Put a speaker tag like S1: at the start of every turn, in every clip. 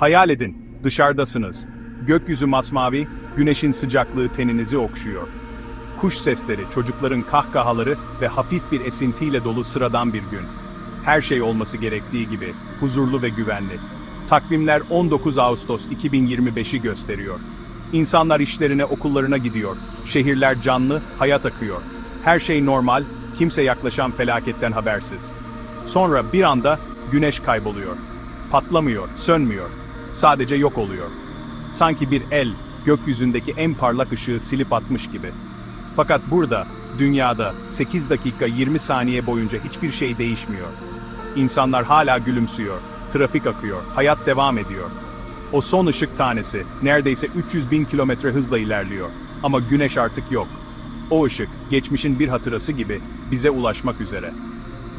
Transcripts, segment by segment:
S1: Hayal edin, dışarıdasınız. Gökyüzü masmavi, güneşin sıcaklığı teninizi okşuyor. Kuş sesleri, çocukların kahkahaları ve hafif bir esintiyle dolu sıradan bir gün. Her şey olması gerektiği gibi, huzurlu ve güvenli. Takvimler 19 Ağustos 2025'i gösteriyor. İnsanlar işlerine, okullarına gidiyor. Şehirler canlı, hayat akıyor. Her şey normal, kimse yaklaşan felaketten habersiz. Sonra bir anda güneş kayboluyor. Patlamıyor, sönmüyor. Sadece yok oluyor. Sanki bir el, gökyüzündeki en parlak ışığı silip atmış gibi. Fakat burada, dünyada 8 dakika 20 saniye boyunca hiçbir şey değişmiyor. İnsanlar hala gülümsüyor, trafik akıyor, hayat devam ediyor. O son ışık tanesi neredeyse 300 bin kilometre hızla ilerliyor. Ama güneş artık yok. O ışık, geçmişin bir hatırası gibi bize ulaşmak üzere.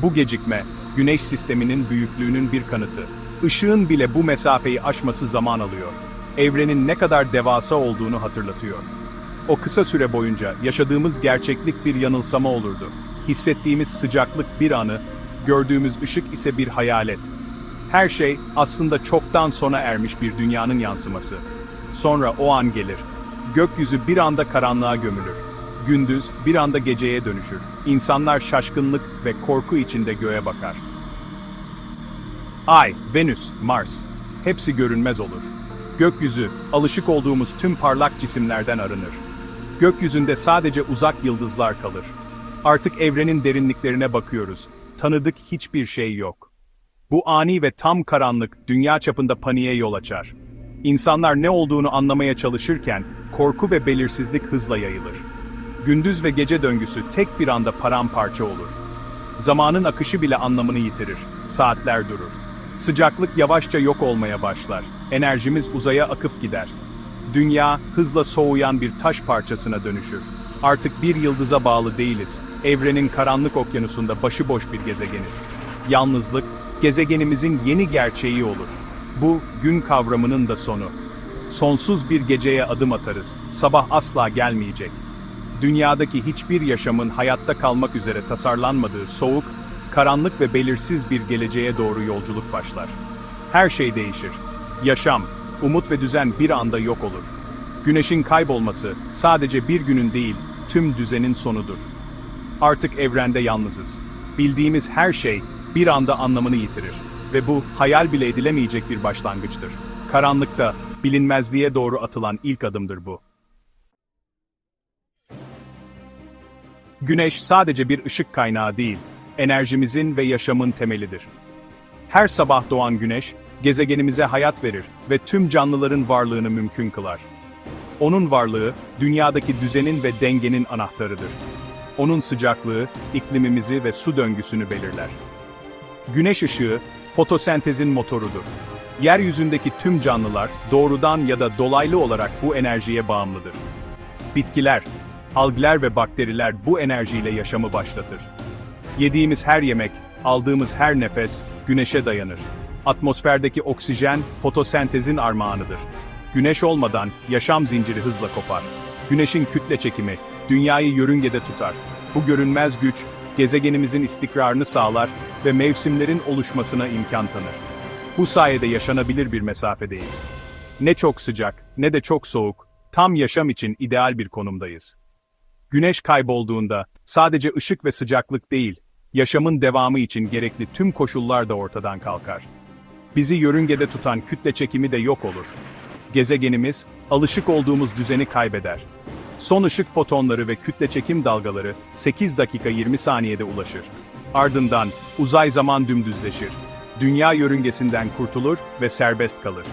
S1: Bu gecikme, güneş sisteminin büyüklüğünün bir kanıtı. Işığın bile bu mesafeyi aşması zaman alıyor. Evrenin ne kadar devasa olduğunu hatırlatıyor. O kısa süre boyunca yaşadığımız gerçeklik bir yanılsama olurdu. Hissettiğimiz sıcaklık bir anı, gördüğümüz ışık ise bir hayalet. Her şey aslında çoktan sona ermiş bir dünyanın yansıması. Sonra o an gelir. Gökyüzü bir anda karanlığa gömülür. Gündüz bir anda geceye dönüşür. İnsanlar şaşkınlık ve korku içinde göğe bakar. Ay, Venüs, Mars. Hepsi görünmez olur. Gökyüzü, alışık olduğumuz tüm parlak cisimlerden arınır. Gökyüzünde sadece uzak yıldızlar kalır. Artık evrenin derinliklerine bakıyoruz. Tanıdık hiçbir şey yok. Bu ani ve tam karanlık dünya çapında paniğe yol açar. İnsanlar ne olduğunu anlamaya çalışırken korku ve belirsizlik hızla yayılır. Gündüz ve gece döngüsü tek bir anda paramparça olur. Zamanın akışı bile anlamını yitirir. Saatler durur. Sıcaklık yavaşça yok olmaya başlar. Enerjimiz uzaya akıp gider. Dünya hızla soğuyan bir taş parçasına dönüşür. Artık bir yıldıza bağlı değiliz. Evrenin karanlık okyanusunda başıboş bir gezegeniz. Yalnızlık, gezegenimizin yeni gerçeği olur. Bu, gün kavramının da sonu. Sonsuz bir geceye adım atarız. Sabah asla gelmeyecek. Dünyadaki hiçbir yaşamın hayatta kalmak üzere tasarlanmadığı soğuk, karanlık ve belirsiz bir geleceğe doğru yolculuk başlar. Her şey değişir. Yaşam, umut ve düzen bir anda yok olur. Güneşin kaybolması sadece bir günün değil, tüm düzenin sonudur. Artık evrende yalnızız. Bildiğimiz her şey bir anda anlamını yitirir ve bu hayal bile edilemeyecek bir başlangıçtır. Karanlıkta bilinmezliğe doğru atılan ilk adımdır bu. Güneş sadece bir ışık kaynağı değil, enerjimizin ve yaşamın temelidir. Her sabah doğan güneş, gezegenimize hayat verir ve tüm canlıların varlığını mümkün kılar. Onun varlığı, dünyadaki düzenin ve dengenin anahtarıdır. Onun sıcaklığı, iklimimizi ve su döngüsünü belirler. Güneş ışığı, fotosentezin motorudur. Yeryüzündeki tüm canlılar, doğrudan ya da dolaylı olarak bu enerjiye bağımlıdır. Bitkiler, algler ve bakteriler bu enerjiyle yaşamı başlatır. Yediğimiz her yemek, aldığımız her nefes, güneşe dayanır. Atmosferdeki oksijen, fotosentezin armağanıdır. Güneş olmadan yaşam zinciri hızla kopar. Güneşin kütle çekimi, dünyayı yörüngede tutar. Bu görünmez güç, gezegenimizin istikrarını sağlar ve mevsimlerin oluşmasına imkan tanır. Bu sayede yaşanabilir bir mesafedeyiz. Ne çok sıcak, ne de çok soğuk, tam yaşam için ideal bir konumdayız. Güneş kaybolduğunda sadece ışık ve sıcaklık değil, yaşamın devamı için gerekli tüm koşullar da ortadan kalkar. Bizi yörüngede tutan kütle çekimi de yok olur. Gezegenimiz, alışık olduğumuz düzeni kaybeder. Son ışık fotonları ve kütle çekim dalgaları 8 dakika 20 saniyede ulaşır. Ardından uzay zaman dümdüzleşir. Dünya yörüngesinden kurtulur ve serbest kalır.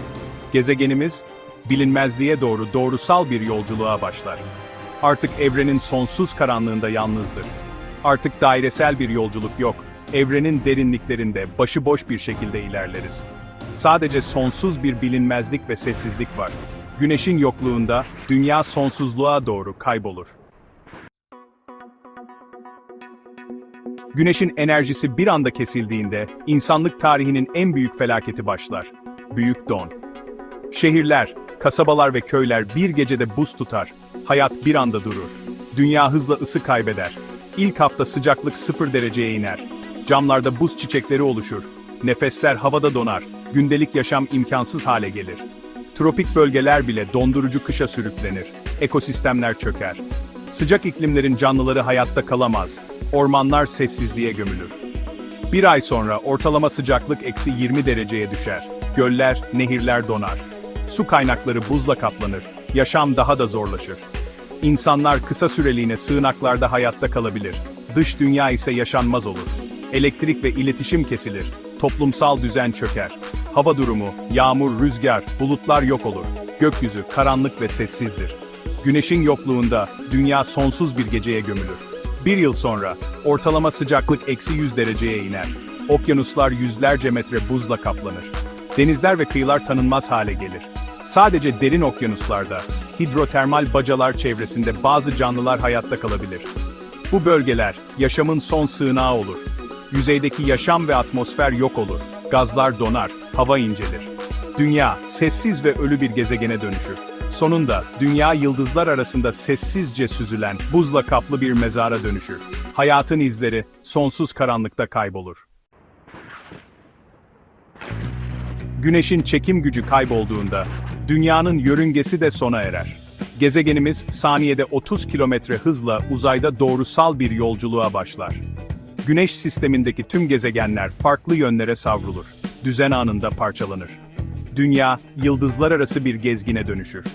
S1: Gezegenimiz, bilinmezliğe doğru doğrusal bir yolculuğa başlar. Artık evrenin sonsuz karanlığında yalnızdır. Artık dairesel bir yolculuk yok. Evrenin derinliklerinde başıboş bir şekilde ilerleriz. Sadece sonsuz bir bilinmezlik ve sessizlik var. Güneşin yokluğunda dünya sonsuzluğa doğru kaybolur. Güneşin enerjisi bir anda kesildiğinde insanlık tarihinin en büyük felaketi başlar. Büyük don. Şehirler, kasabalar ve köyler bir gecede buz tutar. Hayat bir anda durur. Dünya hızla ısı kaybeder. İlk hafta sıcaklık sıfır dereceye iner. Camlarda buz çiçekleri oluşur. Nefesler havada donar. gündelik yaşam imkansız hale gelir. Tropik bölgeler bile dondurucu kışa sürüklenir. Ekosistemler çöker. Sıcak iklimlerin canlıları hayatta kalamaz. Ormanlar sessizliğe gömülür. Bir ay sonra ortalama sıcaklık eksi 20 dereceye düşer. Göller, nehirler donar. Su kaynakları buzla kaplanır. Yaşam daha da zorlaşır. İnsanlar kısa süreliğine sığınaklarda hayatta kalabilir. Dış dünya ise yaşanmaz olur. Elektrik ve iletişim kesilir. Toplumsal düzen çöker. Hava durumu, yağmur, rüzgar, bulutlar yok olur. Gökyüzü karanlık ve sessizdir. Güneşin yokluğunda dünya sonsuz bir geceye gömülür. Bir yıl sonra ortalama sıcaklık eksi 100 dereceye iner. Okyanuslar yüzlerce metre buzla kaplanır. Denizler ve kıyılar tanınmaz hale gelir. Sadece derin okyanuslarda, hidrotermal bacalar çevresinde bazı canlılar hayatta kalabilir. Bu bölgeler, yaşamın son sığınağı olur. Yüzeydeki yaşam ve atmosfer yok olur. Gazlar donar, hava incelir. Dünya, sessiz ve ölü bir gezegene dönüşür. Sonunda, dünya yıldızlar arasında sessizce süzülen, buzla kaplı bir mezara dönüşür. Hayatın izleri, sonsuz karanlıkta kaybolur. Güneşin çekim gücü kaybolduğunda, dünyanın yörüngesi de sona erer. Gezegenimiz, saniyede 30 kilometre hızla uzayda doğrusal bir yolculuğa başlar. Güneş sistemindeki tüm gezegenler farklı yönlere savrulur. Düzen anında parçalanır. Dünya, yıldızlar arası bir gezgine dönüşür.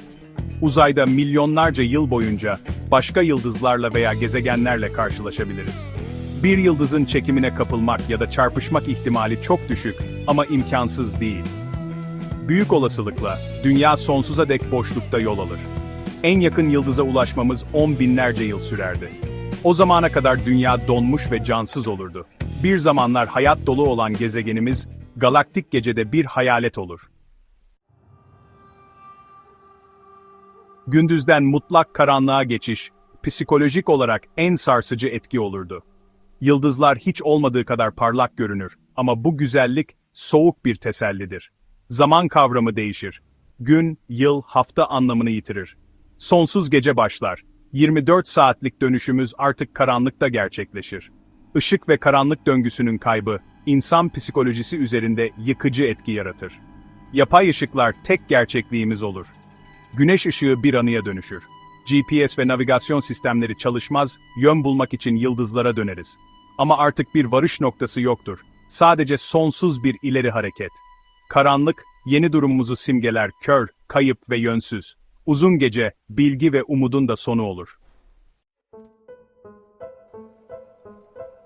S1: Uzayda milyonlarca yıl boyunca başka yıldızlarla veya gezegenlerle karşılaşabiliriz. Bir yıldızın çekimine kapılmak ya da çarpışmak ihtimali çok düşük ama imkansız değil. Büyük olasılıkla dünya sonsuza dek boşlukta yol alır. En yakın yıldıza ulaşmamız on binlerce yıl sürerdi. O zamana kadar dünya donmuş ve cansız olurdu. Bir zamanlar hayat dolu olan gezegenimiz, galaktik gecede bir hayalet olur. Gündüzden mutlak karanlığa geçiş, psikolojik olarak en sarsıcı etki olurdu. Yıldızlar hiç olmadığı kadar parlak görünür ama bu güzellik soğuk bir tesellidir. Zaman kavramı değişir. Gün, yıl, hafta anlamını yitirir. Sonsuz gece başlar. 24 saatlik dönüşümüz artık karanlıkta gerçekleşir. Işık ve karanlık döngüsünün kaybı, insan psikolojisi üzerinde yıkıcı etki yaratır. Yapay ışıklar tek gerçekliğimiz olur. Güneş ışığı bir anıya dönüşür. GPS ve navigasyon sistemleri çalışmaz, yön bulmak için yıldızlara döneriz. Ama artık bir varış noktası yoktur. Sadece sonsuz bir ileri hareket. Karanlık, yeni durumumuzu simgeler, kör, kayıp ve yönsüz. Uzun gece, bilgi ve umudun da sonu olur.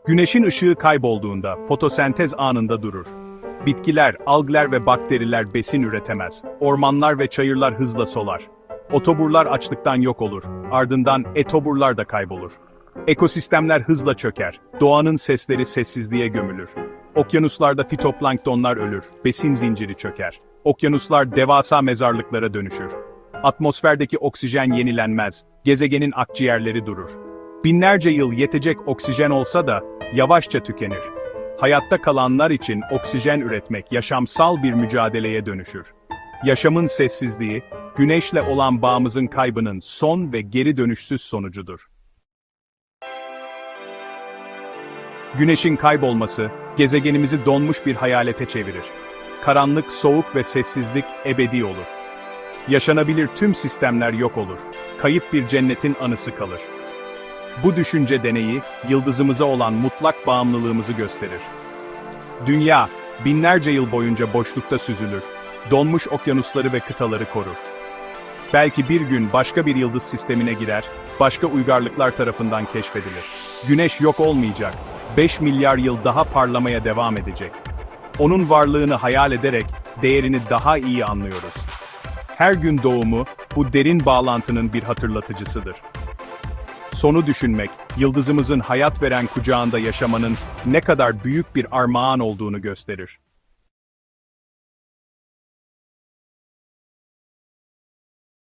S1: Güneşin ışığı kaybolduğunda fotosentez anında durur. Bitkiler, algler ve bakteriler besin üretemez. Ormanlar ve çayırlar hızla solar. Otoburlar açlıktan yok olur. Ardından etoburlar da kaybolur. Ekosistemler hızla çöker. Doğanın sesleri sessizliğe gömülür. Okyanuslarda fitoplanktonlar ölür. Besin zinciri çöker. Okyanuslar devasa mezarlıklara dönüşür. Atmosferdeki oksijen yenilenmez. Gezegenin akciğerleri durur. Binlerce yıl yetecek oksijen olsa da yavaşça tükenir. Hayatta kalanlar için oksijen üretmek yaşamsal bir mücadeleye dönüşür. Yaşamın sessizliği, güneşle olan bağımızın kaybının son ve geri dönüşsüz sonucudur. Güneşin kaybolması, gezegenimizi donmuş bir hayalete çevirir. Karanlık, soğuk ve sessizlik ebedi olur. Yaşanabilir tüm sistemler yok olur. Kayıp bir cennetin anısı kalır. Bu düşünce deneyi, yıldızımıza olan mutlak bağımlılığımızı gösterir. Dünya, binlerce yıl boyunca boşlukta süzülür, donmuş okyanusları ve kıtaları korur. Belki bir gün başka bir yıldız sistemine girer, başka uygarlıklar tarafından keşfedilir. Güneş yok olmayacak, 5 milyar yıl daha parlamaya devam edecek. Onun varlığını hayal ederek değerini daha iyi anlıyoruz. Her gün doğumu, bu derin bağlantının bir hatırlatıcısıdır. Sonu düşünmek, yıldızımızın hayat veren kucağında yaşamanın ne kadar büyük bir armağan olduğunu gösterir.